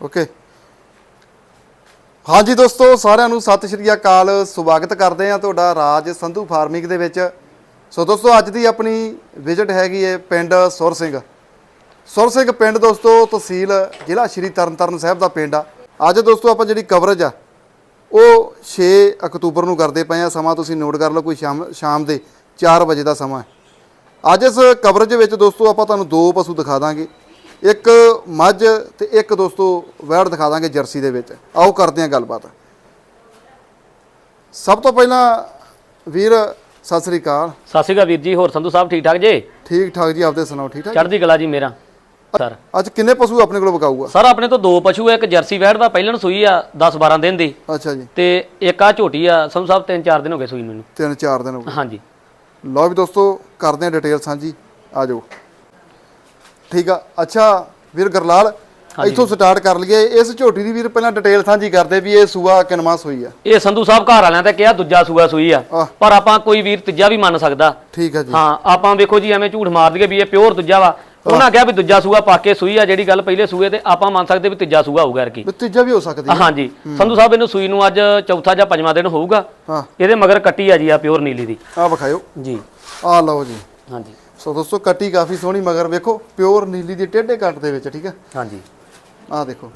Okay ਹਾਂਜੀ ਦੋਸਤੋ, ਸਾਰਿਆਂ ਨੂੰ ਸਤਿ ਸ਼੍ਰੀ ਅਕਾਲ। ਸਵਾਗਤ ਕਰਦੇ ਆ ਤੁਹਾਡਾ ਰਾਜ ਸੰਧੂ ਫਾਰਮਿੰਗ ਦੇ ਵਿੱਚ। ਸੋ ਦੋਸਤੋ, ਅੱਜ ਦੀ ਆਪਣੀ ਵਿਜ਼ਿਟ ਹੈਗੀ ਹੈ ਪਿੰਡ ਸੁਰ ਸਿੰਘ। ਸੁਰ ਸਿੰਘ ਪਿੰਡ ਦੋਸਤੋ, ਤਹਿਸੀਲ ਜ਼ਿਲ੍ਹਾ ਸ਼੍ਰੀ ਤਰਨਤਾਰਨ ਸਾਹਿਬ ਦਾ ਪਿੰਡ ਆ। ਅੱਜ ਦੋਸਤੋ, ਆਪਾਂ ਜਿਹੜੀ ਕਵਰੇਜ ਆ, ਉਹ 6 ਅਕਤੂਬਰ ਨੂੰ ਕਰਦੇ ਪਏ ਆ ਸਮਾਂ ਤੁਸੀਂ ਨੋਟ ਕਰ ਲਓ, ਕੋਈ ਸ਼ਾਮ ਸ਼ਾਮ ਦੇ 4 ਵਜੇ ਦਾ ਸਮਾਂ ਹੈ। ਅੱਜ ਇਸ ਕਵਰੇਜ ਵਿੱਚ ਦੋਸਤੋ, ਆਪਾਂ ਤੁਹਾਨੂੰ ਦੋ ਪਸ਼ੂ ਦਿਖਾ ਦਾਂਗੇ। ਇੱਕ ਮੱਝ ਤੇ ਇੱਕ ਦੋਸਤੋ ਵੈੜ ਦਿਖਾ ਦਾਂਗੇ ਜਰਸੀ ਦੇ ਵਿੱਚ। ਆਓ ਕਰਦੇ ਹਾਂ ਗੱਲਬਾਤ। ਸਭ ਤੋਂ ਪਹਿਲਾਂ ਵੀਰ ਸਤਿ ਸ੍ਰੀ ਅਕਾਲ। ਸਤਿ ਸ਼੍ਰੀ ਅਕਾਲ ਵੀਰ ਜੀ ਹੋਰ ਸੰਧੂ ਸਾਹਿਬ ਠੀਕ ਠਾਕ ਜੇ? ਠੀਕ ਠਾਕ ਜੀ ਆਪਦੇ ਸੁਣਾਓ ਠੀਕ ਠਾਕ ਚੜ੍ਹਦੀ ਕਲਾ ਜੀ ਮੇਰਾ ਸਰ। ਅੱਜ ਕਿੰਨੇ ਪਸ਼ੂ ਆਪਣੇ ਕੋਲ ਵਿਕਾਊਗਾ? ਸਰ ਆਪਣੇ ਤੋਂ ਦੋ ਪਸ਼ੂ ਆ ਇੱਕ ਜਰਸੀ ਵੈੜ ਦਾ ਪਹਿਲਣ ਸੂਈ ਆ 10 12 ਦਿਨ ਦੀ। ਅੱਛਾ ਜੀ। ਤੇ ਇੱਕ ਆ ਝੋਟੀ ਆ ਸੰਧੂ ਸਾਹਿਬ ਤਿੰਨ ਚਾਰ ਦਿਨ ਹੋ ਗਏ ਸੂਈ ਨੂੰ ਤਿੰਨ ਚਾਰ ਦਿਨ ਹੋ ਗਏ। ਹਾਂਜੀ। ਲਓ ਵੀ ਦੋਸਤੋ ਕਰਦੇ ਹਾਂ ਡਿਟੇਲ ਸਾਂਝੀ ਆ ਜਾਓ। ਠੀਕ ਆ। ਅੱਛਾ ਵੀਰ ਗਰਲਾਲ ਇੱਥੋਂ ਸਟਾਰਟ ਕਰ ਲਈਏ। ਇਸ ਝੋਟੀ ਦੀ ਵੀਰ ਪਹਿਲਾਂ ਡਿਟੇਲ ਸਾਂਝੀ ਕਰਦੇ ਵੀ ਇਹ ਸੂਆ ਕਿਨਮਾ ਸੂਈ ਆ। ਇਹ ਸੰਧੂ ਸਾਹਿਬ ਘਰ ਵਾਲਿਆਂ ਤੇ ਕਿਹਾ ਦੂਜਾ ਸੂਆ ਸੂਈ ਆ। ਪਰ ਆਪਾਂ ਕੋਈ ਵੀਰ ਤੀਜਾ ਵੀ ਮੰਨ ਸਕਦਾ। ਠੀਕ ਆ ਜੀ। ਹਾਂ ਆਪਾਂ ਵੇਖੋ ਜੀ ਐਵੇਂ ਝੂਠ ਮਾਰ ਦਈਏ ਵੀ ਇਹ ਪਿਓਰ ਦੂਜਾ ਵਾ। ਉਹਨਾਂ ਕਿਹਾ ਵੀ ਦੂਜਾ ਸੂਆ ਪਾ ਕੇ ਸੂਈ ਆ ਜਿਹੜੀ ਗੱਲ ਪਹਿਲੇ ਸੂਏ ਤੇ ਆਪਾਂ ਮੰਨ ਸਕਦੇ ਵੀ ਤੀਜਾ ਸੂਆ ਹੋਊਗਾ ਯਾਰ ਕੀ ਵੀ ਤੀਜਾ ਵੀ ਹੋ ਸਕਦੀ ਹੈ ਹਾਂਜੀ ਸੰਧੂ ਸਾਹਿਬ ਇਹਨੂੰ ਸੂਈ ਨੂੰ ਅੱਜ ਚੌਥਾ ਜਾਂ ਪੰਜਵਾਂ ਦਿਨ ਹੋਊਗਾ। ਹਾਂ। ਇਹਦੇ ਮਗਰ ਕੱਟੀ ਆ ਜੀ ਆ ਪਿਓਰ ਨੀਲੀ ਦੀ। ਆ ਵਿਖਾਇਓ। ਜੀ। ਆ ਲਓ ਜੀ। ਹਾਂਜੀ ਸੋ ਦੋਸਤੋ ਕੱਟੀ ਕਾਫੀ ਸੋਹਣੀ ਮਗਰ ਵੇਖੋ ਪਿਓਰ ਨੀਲੀ ਦੀ ਟੇਢੇ ਕੱਟ ਦੇ ਵਿੱਚ ਠੀਕ ਆ? ਹਾਂਜੀ। ਆ ਦੇਖੋ।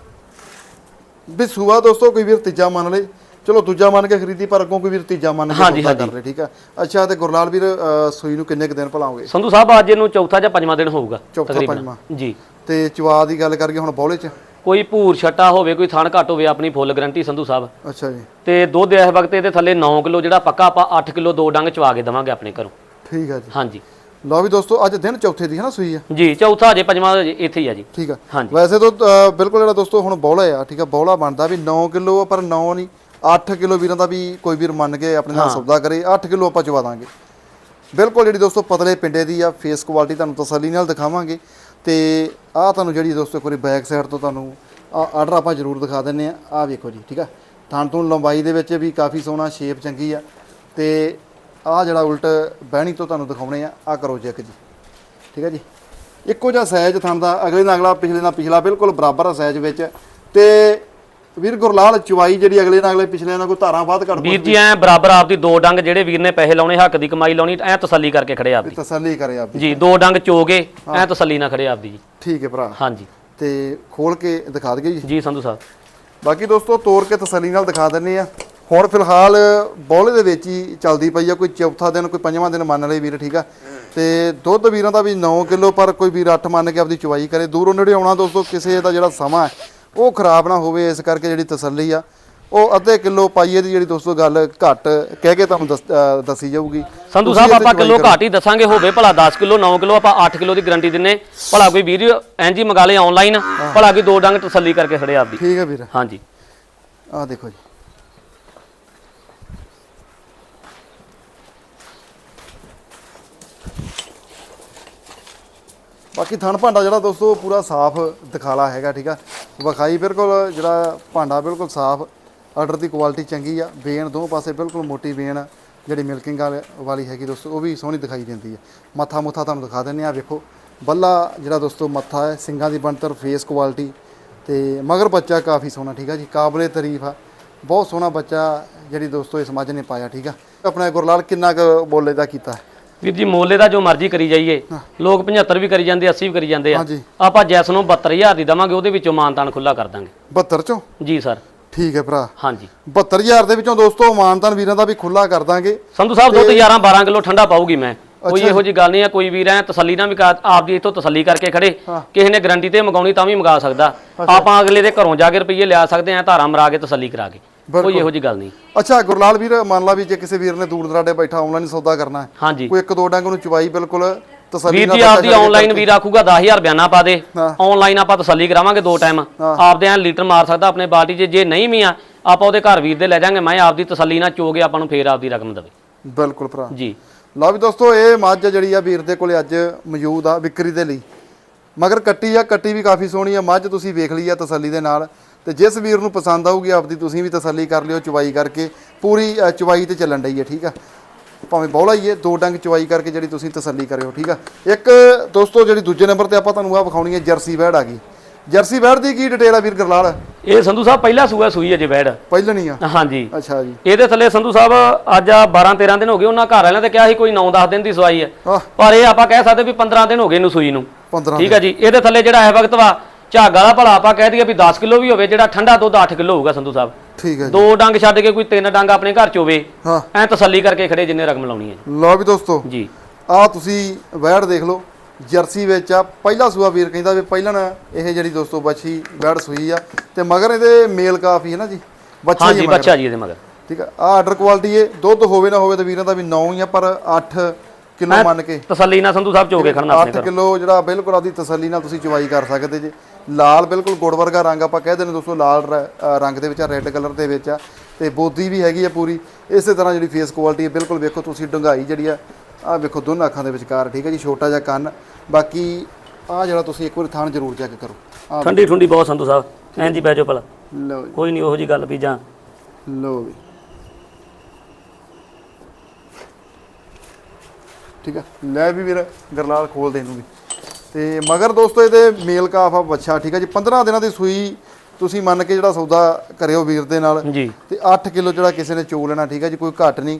ਵੀ ਸੂਆ ਦੋਸਤੋ ਕੋਈ ਵੀਰ ਤੀਜਾ ਮੰਨ ਲੇ। ਚਲੋ ਦੂਜਾ ਮੰਨ ਕੇ ਖਰੀਦੀ ਪਰ ਅੱਗੋਂ ਕੋਈ ਵੀਰ ਤੀਜਾ ਮੰਨ ਕੇ ਹਾਂਜੀ, ਸੌਦਾ ਕਰ ਲੇ ਠੀਕ ਆ? ਅੱਛਾ ਤੇ ਗੁਰਲਾਲ ਵੀਰ ਅ, ਸੂਈ ਨੂੰ ਕਿੰਨੇ ਕੁ ਦਿਨ ਭਲਾਓਗੇ? ਸੰਧੂ ਸਾਹਿਬ ਅੱਜ ਇਹਨੂੰ ਚੌਥਾ ਜਾਂ ਪੰਜਵਾਂ ਦਿਨ ਹੋਊਗਾ ਚੌਥਾ, ਤਕਰੀਬਨ। ਪੰਜਵਾਂ। ਜੀ। ਤੇ ਚਵਾ ਦੀ ਗੱਲ ਕਰੀਏ ਹੁਣ ਬੌਲੇ ਚ? ਕੋਈ ਭੂਰ ਛੱਟਾ ਹੋਵੇ ਕੋਈ ਥਣ ਘੱਟ ਹੋਵੇ ਆਪਣੀ ਫੁੱਲ ਗਰੰਟੀ ਸੰਧੂ ਸਾਹਿਬ। ਅੱਛਾ ਜੀ। ਤੇ ਦੁੱਧ ਇਸ ਵਕਤ ਇਹਦੇ ਥੱਲੇ 9 ਕਿਲੋ ਜਿਹੜਾ ਪੱਕਾ ਆਪਾਂ 8 ਕਿਲੋ ਦੋ ਡੰਗ ਚਵਾ ਕੇ ਦਵਾਂਗੇ ਆਪਣੇ ਘਰੋਂ। ਠੀਕ ਆ ਜੀ। ਹਾਂਜੀ। ਲਓ ਵੀ ਦੋਸਤੋ ਅੱਜ ਦਿਨ ਚੌਥੇ ਦੀ ਹੈ ਨਾ ਸੂਈ ਆ। ਜੀ ਚੌਥਾ ਜੇ ਪੰਜਵਾਂ ਇੱਥੇ ਹੀ ਆ ਜੀ। ਠੀਕ ਆ। ਹਾਂਜੀ। ਵੈਸੇ ਤਾਂ ਅ, ਬਿਲਕੁਲ ਜਿਹੜਾ ਦੋਸਤੋ ਹੁਣ ਬੌਲਾ ਆ ਠੀਕ ਆ ਬੌਲਾ ਬਣਦਾ ਵੀ 9 ਕਿਲੋ ਆ ਪਰ 9 ਨਹੀਂ 8 ਕਿਲੋ ਵੀਰਾਂ ਦਾ ਵੀ ਕੋਈ ਵੀਰ ਮੰਨ ਕੇ ਆਪਣੇ ਨਾਲ ਸੌਦਾ ਕਰੇ 8 ਕਿਲੋ ਆਪਾਂ ਚਵਾ ਦਾਂਗੇ। ਬਿਲਕੁਲ ਜਿਹੜੀ ਦੋਸਤੋ ਪਤਲੇ ਪਿੰਡੇ ਦੀ ਆ ਫੇਸ ਕੁਆਲਿਟੀ ਤੁਹਾਨੂੰ ਤਸੱਲੀ ਨਾਲ ਦਿਖਾਵਾਂਗੇ। ਤੇ ਆ ਤੁਹਾਨੂੰ ਜਿਹੜੀ ਦੋਸਤੋ ਵਾਰੀ ਬੈਕ ਸਾਈਡ ਤੋਂ ਤੁਹਾਨੂੰ ਆਰਡਰ ਆਪਾਂ ਜ਼ਰੂਰ ਦਿਖਾ ਦਿੰਨੇ ਆ। ਆ ਵੇਖੋ ਜੀ ਠੀਕ ਆ। ਥਣ ਤੋਂ ਲੰਬਾਈ ਦੇ ਵਿੱਚ ਵੀ ਕਾਫੀ ਸੋਹਣਾ ਸ਼ੇਪ ਚੰਗੀ ਆ। ਤੇ ਆ ਜਿਹੜਾ ਉਲਟ ਬਹਿਣੀ ਤੋਂ ਤੁਹਾਨੂੰ ਦਿਖਾਉਣੇ ਆ ਆ ਕਰੋ ਚੈੱਕ ਜੀ। ਠੀਕ ਹੈ ਜੀ? ਇੱਕੋ ਜਿਹਾ ਸਾਈਜ਼ ਥਣ ਦਾ ਅਗਲੇ ਨਾਲ ਅਗਲਾ ਪਿਛਲੇ ਨਾਲ ਪਿਛਲਾ ਬਿਲਕੁਲ ਬਰਾਬਰ ਆ ਸਾਈਜ਼ ਵਿੱਚ। ਤੇ ਵੀਰ ਗੁਰਲਾਲ ਚੁਵਾਈ ਜਿਹੜੀ ਅਗਲੇ ਨਾਲ ਅਗਲੇ ਪਿਛਲੇ ਨਾਲ ਕੋਈ ਧਾਰਾਂ ਬਾਅਦ ਘੱਟ ਵੀਰ ਜੀ ਐ ਬਰਾਬਰ ਆਪਦੀ ਦੋ ਡੰਗ ਜਿਹੜੇ ਵੀਰ ਨੇ ਪੈਸੇ ਲਾਉਣੇ ਹੱਕ ਦੀ ਕਮਾਈ ਲਾਉਣੀ ਐ ਤਸੱਲੀ ਕਰਕੇ ਖੜੇ ਆਪਦੀ। ਤਸੱਲੀ ਕਰੇ ਆਪ ਜੀ ਦੋ ਡੰਗ ਚੋਗੇ ਐ ਤਸੱਲੀ ਨਾਲ ਖੜੇ ਆਪਦੀ ਜੀ। ਠੀਕ ਹੈ ਭਰਾ। ਹਾਂਜੀ। ਤੇ ਖੋਲ ਕੇ ਦਿਖਾ ਦਈਏ ਜੀ। ਜੀ ਸੰਧੂ ਸਾਹਿਬ। ਬਾਕੀ ਦੋਸਤੋ ਤੋੜ ਕੇ ਤਸੱਲੀ ਨਾਲ ਦਿਖਾ ਦਿੰਨੇ ਆ। ਹੁਣ ਫਿਲਹਾਲ ਬੌਲੇ ਦੇ ਵਿੱਚ ਹੀ ਚੱਲਦੀ ਪਈ ਆ ਕੋਈ ਚੌਥਾ ਦਿਨ ਕੋਈ ਪੰਜਵਾਂ ਦਿਨ ਮੰਨ ਲਈ ਵੀਰ ਠੀਕ ਆ? ਤੇ ਦੁੱਧ ਵੀਰਾਂ ਦਾ ਵੀ 9 ਕਿਲੋ ਪਰ ਕੋਈ ਵੀਰ 8 ਮੰਨ ਕੇ ਆਪਦੀ ਚੁਵਾਈ ਕਰੇ। ਦੂਰੋਂ ਨੇੜੇ ਆਉਣਾ ਦੋਸਤੋ ਕਿਸੇ ਦਾ ਜਿਹੜਾ ਸਮਾਂ ਹੈ ਉਹ ਖਰਾਬ ਨਾ ਹੋਵੇ ਇਸ ਕਰਕੇ ਜਿਹੜੀ ਤਸੱਲੀ ਆ। ਉਹ ਅੱਧੇ ਕਿਲੋ ਪਾਈਏ ਦੀ ਜਿਹੜੀ ਦੋਸਤੋ ਗੱਲ ਘੱਟ ਕਹਿ ਕੇ ਤੁਹਾਨੂੰ ਦੱਸ- ਜਾਊਗੀ। ਸੰਧੂ ਸਾਹਿਬ ਆਪਾਂ ਕਿਲੋ। ਘਾਟ ਹੀ ਦੱਸਾਂਗੇ ਹੋਵੇ ਭਲਾ 10 ਕਿਲੋ 9 ਕਿਲੋ ਆਪਾਂ 8 ਕਿਲੋ ਦੀ ਗਾਰੰਟੀ ਦਿੰਨੇ। ਭਲਾ ਕੋਈ ਵੀਰ ਐਂ ਜੀ ਮੰਗਾ ਲੇ ਆਨਲਾਈਨ ਭਲਾ ਕੋਈ ਦੋ ਡੰਗ ਤਸੱਲੀ ਕਰਕੇ ਖੜੇ ਆਪਦੀ। ਠੀਕ ਹੈ ਵੀਰ। ਹਾਂਜੀ। ਆਹ ਦੇਖੋ ਜੀ। ਬਾਕੀ ਥਣ ਭਾਂਡਾ ਜਿਹੜਾ ਦੋਸਤੋ ਪੂਰਾ ਸਾਫ਼ ਦਿਖਾਲਾ ਹੈਗਾ, ਠੀਕ ਆ? ਵਿਖਾਈ ਬਿਲਕੁਲ ਜਿਹੜਾ ਭਾਂਡਾ ਬਿਲਕੁਲ ਸਾਫ਼ ਆਰਡਰ ਦੀ ਕੁਆਲਿਟੀ ਚੰਗੀ ਆ। ਬੇਨ ਦੋ ਪਾਸੇ ਬਿਲਕੁਲ ਮੋਟੀ ਬੇਨ ਜਿਹੜੀ ਮਿਲਕਿੰਗ ਵਾਲੀ ਹੈਗੀ ਦੋਸਤੋ, ਉਹ ਵੀ ਸੋਹਣੀ ਦਿਖਾਈ ਦਿੰਦੀ ਹੈ ਮੱਥਾ ਮੁੱਥਾ ਤੁਹਾਨੂੰ ਦਿਖਾ ਦਿੰਨੇ ਆ, ਵੇਖੋ। ਬੱਲਾ ਜਿਹੜਾ ਦੋਸਤੋ, ਮੱਥਾ ਹੈ, ਸਿੰਗਾਂ ਦੀ ਬਣਤਰ ਫੇਸ ਕੁਆਲਿਟੀ ਤੇ ਮਗਰ ਬੱਚਾ ਕਾਫੀ ਸੋਹਣਾ, ਠੀਕ ਆ ਜੀ? ਕਾਬਲੇ ਤਾਰੀਫ ਆ। ਬਹੁਤ ਸੋਹਣਾ ਬੱਚਾ ਜਿਹੜੀ ਦੋਸਤੋ, ਇਸ ਮੱਝ ਨੇ ਪਾਇਆ, ਠੀਕ ਆ? ਆਪਣਾ ਗੁਰਲਾਲ ਕਿੰਨਾ ਕੁ ਬੋਲੇ ਦਾ ਕੀਤਾ? ਵੀਰ ਜੀ ਮੋਲੇ ਦਾ ਜੋ ਮਰਜ਼ੀ ਕਰੀ ਜਾਈਏ। ਲੋਕ 75 ਵੀ ਕਰੀ ਜਾਂਦੇ 80 ਵੀ ਕਰੀ ਜਾਂਦੇ ਆ। ਹਾਂਜੀ। ਆਪਾਂ ਜੈਸ ਨੂੰ 72000 ਦੀ ਦਵਾਂਗੇ ਉਹਦੇ ਵਿੱਚੋਂ ਮਾਨਤਾਨ ਖੁੱਲਾ ਕਰ ਦਾਂਗੇ। 72 ਚੋਂ? ਜੀ ਸਰ। ਠੀਕ ਹੈ ਭਰਾ। ਹਾਂਜੀ। 72000 ਦੇ ਵਿੱਚੋਂ ਦੋਸਤੋ ਮਾਨਤਨ ਵੀਰਾਂ ਦਾ ਵੀ ਖੁੱਲਾ ਕਰ ਦਾਂਗੇ। ਸੰਧੂ ਸਾਹਿਬ ਦੁੱਧ 11 12 ਕਿਲੋ ਠੰਡਾ ਪਾਊਗੀ ਮੈਂ। ਕੋਈ ਇਹੋ ਜੀ ਗੱਲ ਨਹੀਂ ਆ ਕੋਈ ਵੀਰ ਐ ਤਸੱਲੀ ਨਾਲ ਵੀ ਕਰ- ਆਪਦੀ ਇਥੋਂ ਤਸੱਲੀ ਕਰਕੇ ਖੜੇ। ਕਿਸੇ ਨੇ ਗਰੰਟੀ ਤੇ ਮੰਗਾਉਣੀ ਤਾਂ ਵੀ ਮੰਗਾ ਸਕਦਾ। ਆਪਾਂ ਅਗਲੇ ਦੇ ਘਰੋਂ ਜਾ ਕੇ ਰੁਪਈਏ ਲਿਆ ਸਕਦੇ ਆ ਧਾਰਾ ਮਰਾ ਕੇ ਤਸੱਲੀ ਕਰਾ ਕੇ। ਕੋਈ ਇਹੋ ਜੀ ਗੱਲ ਨਹੀਂ। ਅੱਛਾ ਗੁਰਲਾਲ ਵੀਰ ਮੰਨ ਲਾ ਵੀ ਜੇ ਕਿਸੇ ਵੀਰ ਨੇ ਦੂਰ ਦਰਾਡੇ ਬੈਠਾ ਆਨਲਾਈਨ ਸੌਦਾ ਕਰਨਾ ਹੈ। ਹਾਂਜੀ। ਕੋਈ ਇੱਕ ਦੋ ਡੰਗ ਨੂੰ ਚਵਾਈ ਬਿਲਕੁਲ ਤਸੱਲੀ ਵੀਰ ਨਾਲ ਜੀ ਆਪਦੀ ਕੇ ਆਨਲਾਈਨ ਵੀਰ ਆਖੂਗਾ 10000 ਬਿਆਨਾ ਪਾ ਦੇ। ਆਨਲਾਈਨ ਆਪਾਂ ਤਸੱਲੀ ਕਰਾਵਾਂਗੇ ਦੋ ਟਾਈਮ ਆਪਦੇ ਐ ਲੀਟਰ ਮਾਰ ਸਕਦਾ ਆਪਣੇ ਬਾਲਟੀ 'ਚ। ਜੇ ਨਹੀਂ ਵੀ ਆ ਆਪਾਂ ਉਹਦੇ ਘਰ ਵੀਰ ਦੇ ਲੈ ਜਾਾਂਗੇ। ਮੈਂ ਆਪਦੀ ਤਸੱਲੀ ਨਾਲ ਚੋਗੇ ਆਪਾਂ ਨੂੰ ਫੇਰ ਆਪਦੀ ਰਕਮ ਦੇਵੇ। ਬਿਲਕੁਲ ਭਰਾ। ਜੀ। ਲਓ ਵੀ ਦੋਸਤੋ ਇਹ ਮੱਝ ਜਿਹੜੀ ਆ ਵੀਰ ਦੇ ਕੋਲੇ ਅੱਜ ਮੌਜੂਦ ਆ ਵਿਕਰੀ ਦੇ ਲਈ। ਮਗਰ ਕੱਟੀ ਆ ਕੱਟੀ ਵੀ ਕਾਫੀ ਸੋਹਣੀ ਆ। ਮੱਝ ਤੁਸੀਂ ਵੇਖ ਲਈ ਆ ਤਸੱਲੀ ਦੇ ਨਾਲ। ਤੇ ਜਿਸ ਵੀਰ ਨੂੰ ਪਸੰਦ ਆਊਗੀ ਆਪਦੀ ਤੁਸੀਂ ਵੀ ਤਸੱਲੀ ਕਰ ਲਿਓ ਚਵਾਈ ਕਰਕੇ। ਪੂਰੀ ਚਵਾਈ ਤੇ ਚੱਲਣ ਡਈ ਹੈ ਠੀਕ ਆ? ਭਾਵੇਂ ਬੌਲਾ ਹੀ ਹੈ ਦੋ ਡੰਗ ਚਵਾਈ ਕਰਕੇ ਜਿਹੜੀ ਤੁਸੀਂ ਤਸੱਲੀ ਕਰਿਓ ਠੀਕ ਆ? ਇੱਕ ਦੋਸਤੋ ਜਿਹੜੀ ਦੂਜੇ ਨੰਬਰ ਤੇ ਆਪਾਂ ਤੁਹਾਨੂੰ ਆ ਵਿਖਾਉਣੀ ਹੈ ਜਰਸੀ ਵੈੜ ਆ ਗਈ। ਜਰਸੀ ਬੈੜ ਦੀ ਕੀ ਡਿਟੇਲ ਆ ਵੀਰ ਗਰਲਾਲ? ਇਹ ਸੰਧੂ ਸਾਹਿਬ ਪਹਿਲਾ ਸੂਆ ਸੂਈ ਹੈ ਜੀ ਬੈੜ ਪਹਿਲਣੀ ਆ? ਹਾਂਜੀ। ਅੱਛਾ ਜੀ। ਇਹਦੇ ਥੱਲੇ ਸੰਧੂ ਸਾਹਿਬ ਅੱਜ ਆ 12 13 ਦਿਨ ਹੋ ਗਏ ਉਹਨਾਂ ਘਰ ਵਾਲਿਆਂ ਤੇ ਕਿਹਾ ਸੀ ਕੋਈ 9 10 ਦਿਨ ਦੀ ਸਵਾਈ ਹੈ। ਪਰ ਇਹ ਆਪਾਂ ਕਹਿ ਸਕਦੇ ਵੀ 15 ਦਿਨ ਹੋ ਗਏ ਇਹਨੂੰ ਸੂਈ ਨੂੰ। 15 ਠੀਕ ਹੈ ਜੀ। ਇਹਦੇ ਥੱਲੇ ਜਿਹੜਾ ਇਹ ਵਕਤ ਵਾ ਝਾਗ ਵਾਲਾ ਭਲਾ ਆਪਾਂ ਕਹਿ ਦਈਏ ਵੀ 10 ਕਿਲੋ ਵੀ ਹੋਵੇ ਜਿਹੜਾ ਠੰਡਾ ਦੁੱਧ 8 ਕਿਲੋ ਹੋਊਗਾ ਸੰਧੂ ਸਾਹਿਬ। ਠੀਕ ਹੈ ਜੀ। ਦੋ ਡੰਗ ਛੱਡ ਕੇ ਕੋਈ ਤਿੰਨ ਡੰਗ ਆਪਣੇ ਘਰ ਚ ਹੋਵੇ ਹਾਂ। ਐ ਤਸੱਲੀ ਕਰਕੇ ਖੜੇ ਜਿੰਨੇ ਰਕਮ ਲਾਉਣੀ ਹੈ ਲਓ ਵੀ ਦੋਸਤੋ ਜੀ। ਆ ਤੁਸੀਂ ਵੈੜ ਦੇਖ ਲਓ ਜਰਸੀ ਵਿੱਚ ਆ ਪਹਿਲਾ ਸੂਆ ਵੀਰ ਕਹਿੰਦਾ ਵੀ ਪਹਿਲਾਂ ਨਾ ਇਹ ਜਿਹੜੀ ਦੋਸਤੋ ਬੱਚੀ ਵੈੜ ਸੂਈ ਆ ਤੇ ਮਗਰ ਇਹਦੇ ਮੇਲ ਕਾਫੀ ਹੈ ਨਾ ਜੀ ਬੱਚਾ ਹੀ ਮਗਰ। ਬੱਚਾ ਜੀ ਇਹਦੇ ਮਗਰ। ਠੀਕ ਆ ਆ ਆਰਡਰ ਕੁਆਲਿਟੀ ਇਹ ਦੁੱਧ ਹੋਵੇ ਨਾ ਹੋਵੇ ਤੇ ਵੀਰਾਂ ਦਾ ਵੀ 9 ਹੀ ਆ ਪਰ 8 ਕਿਲੋ ਮੰਨ ਕੇ। ਤਸੱਲੀ ਨਾਲ ਸੰਧੂ ਸਾਹਿਬ ਚੋ ਕੇ ਖੜਨਾ ਆਪਣੇ 8 ਘਰ। ਕਿਲੋ ਜਿਹੜਾ ਬਿਲਕੁਲ ਆਪਦੀ ਤਸੱਲੀ ਨਾਲ ਤੁਸੀਂ ਚਵਾਈ ਕਰ ਸਕਦੇ ਜੇ। ਲਾਲ ਬਿਲਕੁਲ ਗੁੜ ਵਰਗਾ ਰੰਗ ਆਪਾਂ ਕਹਿੰਦੇ ਨੇ ਦੋਸਤੋ ਲਾਲ ਰੰਗ ਦੇ ਵਿੱਚ ਆ ਰੈੱਡ ਕਲਰ ਦੇ ਵਿੱਚ ਆ ਤੇ ਬੋਦੀ ਵੀ ਹੈਗੀ ਆ ਪੂਰੀ। ਇਸੇ ਤਰ੍ਹਾਂ ਜਿਹੜੀ ਫੇਸ ਕੁਆਲਿਟੀ ਹੈ ਬਿਲਕੁਲ ਵੇਖੋ ਤੁਸੀਂ ਡੰਗਾਈ ਜਿਹੜੀ ਆ ਆ ਵੇਖੋ ਦੋਨਾਂ ਅੱਖਾਂ ਦੇ ਵਿਚਕਾਰ ਠੀਕ ਹੈ ਜੀ ਛੋਟਾ ਜਿਹਾ ਕੰਨ। ਬਾਕੀ ਆ ਜਿਹੜਾ ਤੁਸੀਂ ਇੱਕ ਵਾਰ ਥਾਣ ਜ਼ਰੂਰ ਚੈੱਕ ਕਰੋ। ਠੰਡੀ ਠੁੰਡੀ ਬਹੁਤ ਸੰਧੂ ਸਾਹਿਬ ਐਂ ਜੀ ਬਹਿ ਜਾਓ ਭਲਾ। ਲਓ ਜੀ। ਕੋਈ ਨਹੀਂ ਉਹੋ ਜੀ ਗੱਲ ਵੀ ਜਾਂ। ਲਓ ਵੀ ਠੀਕ ਆ ਲੈ ਵੀ ਵੀਰ ਗਰਲਾਲ ਖੋਲ ਦੇ ਇਹਨੂੰ ਵੀ। ਤੇ ਮਗਰ ਦੋਸਤੋ ਇਹਦੇ ਮੇਲ ਕਾਫ ਆ ਬੱਚਾ ਠੀਕ ਆ ਜੀ। 15 ਦਿਨਾਂ ਦੀ ਸੂਈ ਤੁਸੀਂ ਮੰਨ ਕੇ ਜਿਹੜਾ ਸੌਦਾ ਕਰਿਓ ਵੀਰ ਦੇ ਨਾਲ ਜੀ। ਤੇ 8 ਕਿਲੋ ਜਿਹੜਾ ਕਿਸੇ ਨੇ ਚੋ ਲੈਣਾ ਠੀਕ ਆ ਜੀ ਕੋਈ ਘੱਟ ਨਹੀਂ।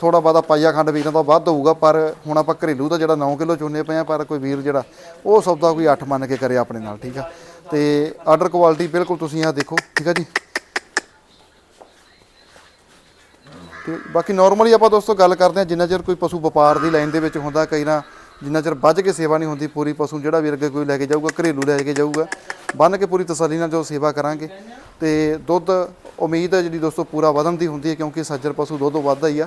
ਥੋੜਾ ਬਾਦਾ ਪਾਈਆ ਖੰਡ ਵੀਰਾਂ ਤੋਂ ਵੱਧ ਹੋਊਗਾ ਪਰ ਹੁਣ ਆਪਾਂ ਘਰੇਲੂ ਦਾ ਜਿਹੜਾ 9 ਕਿਲੋ ਚੋਨੇ ਪਏ ਆ ਪਰ ਕੋਈ ਵੀਰ ਜਿਹੜਾ ਉਹ ਸੌਦਾ ਕੋਈ 8 ਮੰਨ ਕੇ ਕਰੇ ਆਪਣੇ ਨਾਲ ਠੀਕ ਆ। ਤੇ ਆਰਡਰ ਕੁਆਲਿਟੀ ਬਿਲਕੁਲ ਤੁਸੀਂ ਆ ਦੇਖੋ ਠੀਕ ਆ ਜੀ। ਤੇ ਬਾਕੀ ਨਾਰਮਲੀ ਆਪਾਂ ਦੋਸਤੋ ਗੱਲ ਕਰਦੇ ਹਾਂ ਜਿੰਨਾ ਚਿਰ ਕੋਈ ਪਸ਼ੂ ਵਪਾਰ ਦੀ ਲਾਈਨ ਦੇ ਵਿੱਚ ਹੁੰਦਾ ਕਈ ਨਾ ਜਿੰਨਾ ਚਿਰ ਵੱਜ ਕੇ ਸੇਵਾ ਨਹੀਂ ਹੁੰਦੀ ਪੂਰੀ ਪਸ਼ੂ ਜਿਹੜਾ ਵੀ ਅੱਗੇ ਕੋਈ ਲੈ ਕੇ ਜਾਊਗਾ ਘਰੇਲੂ ਲੈ ਕੇ ਜਾਊਗਾ ਬੰਨ ਕੇ ਪੂਰੀ ਤਸੱਲੀ ਨਾਲ ਜੋ ਸੇਵਾ ਕਰਾਂਗੇ ਤੇ ਦੁੱਧ ਉਮੀਦ ਹੈ ਜਿਹੜੀ ਦੋਸਤੋ ਪੂਰਾ ਵਧਣ ਦੀ ਹੁੰਦੀ ਹੈ ਕਿਉਂਕਿ ਸੱਜਰ ਪਸ਼ੂ ਦੁੱਧ ਵੱਧਦਾ ਹੀ ਆ।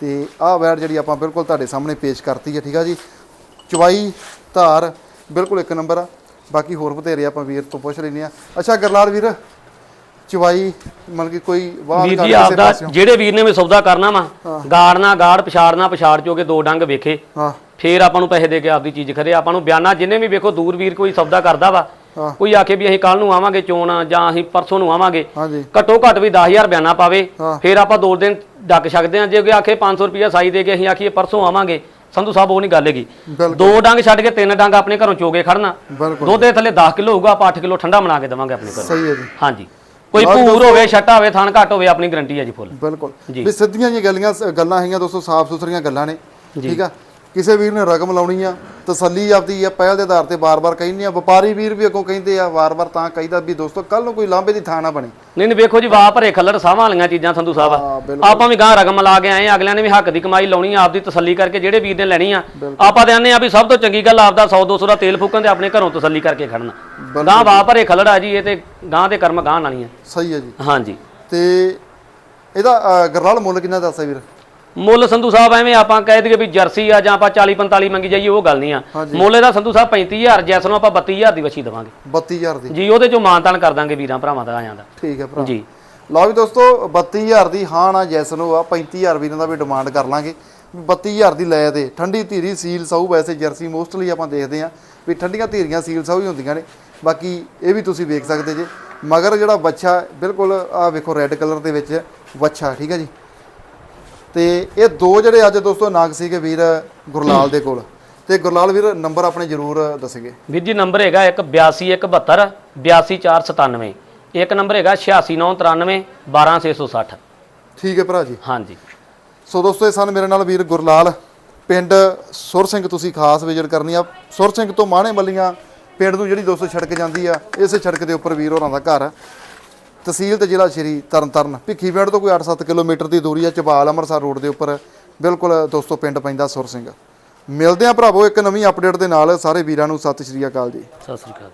ਤੇ ਆਹ ਵੈੜ ਜਿਹੜੀ ਆਪਾਂ ਬਿਲਕੁਲ ਤੁਹਾਡੇ ਸਾਹਮਣੇ ਪੇਸ਼ ਕਰਤੀ ਹੈ ਠੀਕ ਆ ਜੀ? ਚਵਾਈ ਧਾਰ ਬਿਲਕੁਲ ਇੱਕ ਨੰਬਰ ਆ। ਬਾਕੀ ਹੋਰ ਬਥੇਰੇ ਆਪਾਂ ਵੀਰ ਤੋਂ ਪੁੱਛ ਲੈਂਦੇ ਆ ਅੱਛਾ ਗਰਲਾਲ ਵੀਰ ਚਵਾਈ ਮਤਲਬ ਕਿ ਕੋਈ ਵਾਹ ਵੀਰ ਜੀ ਆਪਦਾ ਜਿਹੜੇ ਵੀਰ ਨੇ ਵੀ ਸੌਦਾ ਕਰਨਾ ਵਾ ਗਾੜਨਾ ਗਾੜ ਪਛਾੜਨਾ ਪਛਾੜ ਚੋ ਕੇ ਦੋ ਡੰਗ ਵੇਖੇ। ਹਾਂ। ਫੇਰ ਆਪਾਂ ਨੂੰ ਪੈਸੇ ਦੇ ਕੇ ਆਪਦੀ ਚੀਜ਼ ਖਰੇ ਆਪਾਂ ਨੂੰ ਬਿਆਨਾ ਜਿੰਨੇ ਵੀ ਵੇਖੋ ਦੂਰ ਵੀਰ ਕੋਈ ਸੌਦਾ ਕਰਦਾ ਵਾ ਹਾਂ। ਕੋਈ ਆਖੇ ਵੀ ਅਸੀਂ ਕੱਲ ਨੂੰ ਆਵਾਂਗੇ ਚੋਣ ਜਾਂ ਅਸੀਂ ਪਰਸੋਂ ਨੂੰ ਆਵਾਂਗੇ ਹਾਂਜੀ। ਘੱਟੋ ਘੱਟ ਵੀ 10000 ਬਿਆਨਾ ਪਾਵੇ ਹਾਂ। ਫੇਰ ਆਪਾਂ ਦੋ ਦਿਨ ਡੱਕ ਸਕਦੇ ਹਾਂ ਜੇ ਕੋਈ ਆਖੇ 500 ਰੁਪਿਆ ਸਾਈ ਦੇ ਕੇ ਅਸੀਂ ਆਖੀਏ ਪਰਸੋਂ ਆਵਾਂਗੇ ਸੰਧੂ ਸਾਹਿਬ ਉਹ ਨਹੀਂ ਗੱਲ ਹੈਗੀ। ਬਿਲਕੁਲ। ਦੋ ਡੰਗ ਛੱਡ ਕੇ ਤਿੰਨ ਡੰਗ ਆਪਣੇ ਘਰੋਂ ਚੋਗੇ ਖੜਨਾ ਬਿਲਕੁਲ। ਦੁੱਧ ਦੇ ਥੱਲੇ 10 ਕਿਲੋ ਹੋਊਗਾ ਆਪਾਂ 8 ਕਿਲੋ ਠੰਡਾ ਬਣਾ ਕੇ ਦੇਵਾਂਗੇ ਆਪਣੇ ਘਰ। ਸਹੀ ਹੈ ਜੀ। ਹਾਂਜੀ। ਕੋਈ ਭੂਰ ਹੋਵੇ ਛੱਟਾ ਹੋਵੇ ਥਣ ਘੱਟ ਹੋਵੇ ਆਪਣੀ ਗਰੰਟੀ ਹੈ ਜੀ ਫੁੱਲ। ਬਿਲਕੁਲ। ਵੀ ਸਿੱਧੀਆਂ ਜੀ ਗੱਲਾਂ ਗੱਲਾਂ ਹੈਗੀਆਂ ਦੋਸਤੋ ਸਾਫ਼ ਸੁਥਰੀਆਂ ਗੱਲਾਂ ਨੇ। ਠੀਕ ਆ? ਕਿਸੇ ਵੀਰ ਨੇ ਰਕਮ ਲਾਉਣੀ ਆ ਤਸੱਲੀ ਆਪਦੀ ਆ ਪਹਿਲ ਦੇ ਆਧਾਰ ਤੇ ਬਾਰ-ਬਾਰ ਕਹਿੰਦੇ ਆ ਵਪਾਰੀ ਵੀਰ ਵੀ ਅੱਗੋਂ ਕਹਿੰਦੇ ਆ ਵਾਰ-ਵਾਰ ਤਾਂ ਕਹੀਦਾ ਵੀ ਦੋਸਤੋ ਕੱਲ ਨੂੰ ਕੋਈ ਲਾਂਬੇ ਦੀ ਥਾਂ ਨਾ ਬਣੇ। ਨਹੀਂ ਨਹੀਂ ਵੇਖੋ ਜੀ ਵਾਹ ਭਰੇ ਖੱਲੜ ਸਾਹਾਂ ਵਾਲੀਆਂ ਚੀਜ਼ਾਂ ਸੰਧੂ ਸਾਹਿਬ। ਆਪਾਂ ਵੀ ਗਾਂ ਰਕਮ ਲਾ ਕੇ ਆਏ ਆ, ਅਗਲਿਆਂ ਨੇ ਵੀ ਹੱਕ ਦੀ ਕਮਾਈ ਲਾਉਣੀ ਆ ਆਪਦੀ ਤਸੱਲੀ ਕਰਕੇ ਜਿਹੜੇ ਵੀਰ ਨੇ ਲੈਣੀ ਆ। ਆਪਾਂ ਤੇ ਆਨੇ ਆ ਵੀ ਸਭ ਤੋਂ ਚੰਗੀ ਗੱਲ ਆਪਦਾ 100 200 ਦਾ ਤੇਲ ਫੂਕਣ ਤੇ ਆਪਣੇ ਘਰੋਂ ਤਸੱਲੀ ਕਰਕੇ ਖੜਨਾ। ਗਾਂ ਵਾਹ ਭਰੇ ਖੱਲੜ ਆ ਜੀ ਇਹ ਤੇ ਗਾਂ ਦੇ ਕਰਮ ਗਾਂ ਵਾਲੀਆਂ ਸਹੀ ਹੈ ਜੀ। ਹਾਂਜੀ। ਤੇ ਇਹਦਾ ਗਰਲਾਲ ਮੁੱਲ ਕਿੰਨਾ ਦੱਸਿਆ ਵੀਰ? ਮੁੱਲ ਸੰਧੂ ਸਾਹਿਬ ਐਵੇਂ ਆਪਾਂ ਕਹਿ ਦਈਏ ਵੀ ਜਰਸੀ ਆ ਜਾਂ ਆਪਾਂ 40 45 ਮੰਗੀ ਜਾਈਏ ਉਹ ਗੱਲ ਨਹੀਂ ਆ। ਮੁੱਲ ਇਹਦਾ ਸੰਧੂ ਸਾਹਿਬ 35000 ਜੈਸ ਨੂੰ ਆਪਾਂ 32000 ਦੀ ਵਛੀ ਦੇਵਾਂਗੇ। 32000 ਦੀ। ਜੀ ਉਹਦੇ ਚੋਂ ਮਾਨਤਾਨ ਕਰ ਦਾਂਗੇ ਵੀਰਾਂ ਭਰਾਵਾਂ ਦਾ ਆਇਆਂ ਦਾ। ਠੀਕ ਹੈ ਭਰਾ। ਜੀ। ਲਓ ਵੀ ਦੋਸਤੋ 32000 ਦੀ ਹਾਂ ਨਾ ਜੈਸਨ ਆ 35000 ਵੀਰਾਂ ਦਾ ਵੀ ਡਿਮਾਂਡ ਕਰ ਲਾਂਗੇ। 32000 ਦੀ ਲੈ ਤੇ ਠੰਡੀ ਧੀਰੀ ਸੀਲ ਸਾਊ ਵੈਸੇ ਜਰਸੀ ਮੋਸਟਲੀ ਆਪਾਂ ਦੇਖਦੇ ਆ ਵੀ ਠੰਡੀਆਂ ਧੀਰੀਆਂ ਸੀਲ ਸਾਊ ਹੀ ਹੁੰਦੀਆਂ ਨੇ। ਬਾਕੀ ਇਹ ਵੀ ਤੁਸੀਂ ਵੇਖ ਸਕਦੇ ਜੇ। ਮਗਰ ਜਿਹੜਾ ਬੱਚਾ ਬਿਲਕੁਲ ਆ ਵੇਖੋ ਰੈੱਡ ਕਲਰ ਦੇ ਵਿੱਚ ਬੱਚਾ ਠੀਕ ਹੈ ਜੀ? ਤੇ ਇਹ ਦੋ ਜਿਹੜੇ ਅੱਜ ਦੋਸਤੋ ਨਾਗ ਸੀਗੇ ਵੀਰ ਗੁਰਲਾਲ ਦੇ ਕੋਲ। ਤੇ ਗੁਰਲਾਲ ਵੀਰ ਨੰਬਰ ਆਪਣੇ ਜ਼ਰੂਰ ਦੱਸਗੇ। ਵੀਰ ਜੀ ਨੰਬਰ ਹੈਗਾ ਇੱਕ 8272 82497 ਇੱਕ ਨੰਬਰ ਹੈਗਾ 8693 12660 ਠੀਕ ਹੈ ਭਰਾ ਜੀ। ਹਾਂਜੀ। ਸੋ ਦੋਸਤੋ ਇਹ ਸਨ ਮੇਰੇ ਨਾਲ ਵੀਰ ਗੁਰਲਾਲ। ਪਿੰਡ ਸੁਰ ਸਿੰਘ ਤੁਸੀਂ ਖਾਸ ਵਿਜ਼ਿਟ ਕਰਨੀ ਆ। ਸੁਰ ਸਿੰਘ ਤੋਂ ਮਾਣੇ ਮੱਲੀਆਂ ਪਿੰਡ ਨੂੰ ਜਿਹੜੀ ਦੋਸਤੋ ਸੜਕ ਜਾਂਦੀ ਆ ਇਸੇ ਸੜਕ ਦੇ ਉੱਪਰ ਵੀਰ ਹੋਰਾਂ ਦਾ ਘਰ। ਆ। ਤਹਿਸੀਲ ਤੇ ਜ਼ਿਲ੍ਹਾ ਸ਼੍ਰੀ ਤਰਨਤਾਰਨ। ਭਿੱਖੀਵਿੰਡ ਤੋਂ ਕੋਈ 8-7 ਕਿਲੋਮੀਟਰ ਦੀ ਦੂਰੀ ਹੈ ਚਬਾਲ ਅੰਮ੍ਰਿਤਸਰ ਰੋਡ ਦੇ ਉੱਪਰ। ਬਿਲਕੁਲ ਦੋਸਤੋ, ਪਿੰਡ ਪੈਂਦਾ ਸੁਰ ਸਿੰਘ। ਮਿਲਦੇ ਆ ਭਰਾਵੋ ਇੱਕ ਨਵੀਂ ਅਪਡੇਟ ਦੇ ਨਾਲ। ਸਾਰੇ ਵੀਰਾਂ ਨੂੰ ਸਤਿ ਸ਼੍ਰੀ ਅਕਾਲ ਜੀ। ਸਤਿ ਸ੍ਰੀ ਅਕਾਲ